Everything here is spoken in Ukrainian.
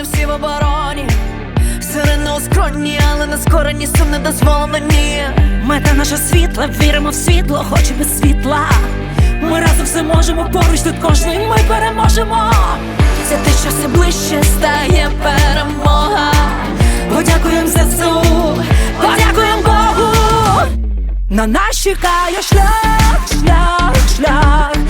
вони всі в обороні. Сирени у скроні, але не скорені сум не дозволено ні. Мета наша світла, віримо в світло, хоч без світла. Ми разом все можемо, поруч тут кожний ми переможемо. Це те, що все ближче стає перемога. Подякуємо ЗСУ, подякуємо Богу. На нас чекає шлях, шлях, шлях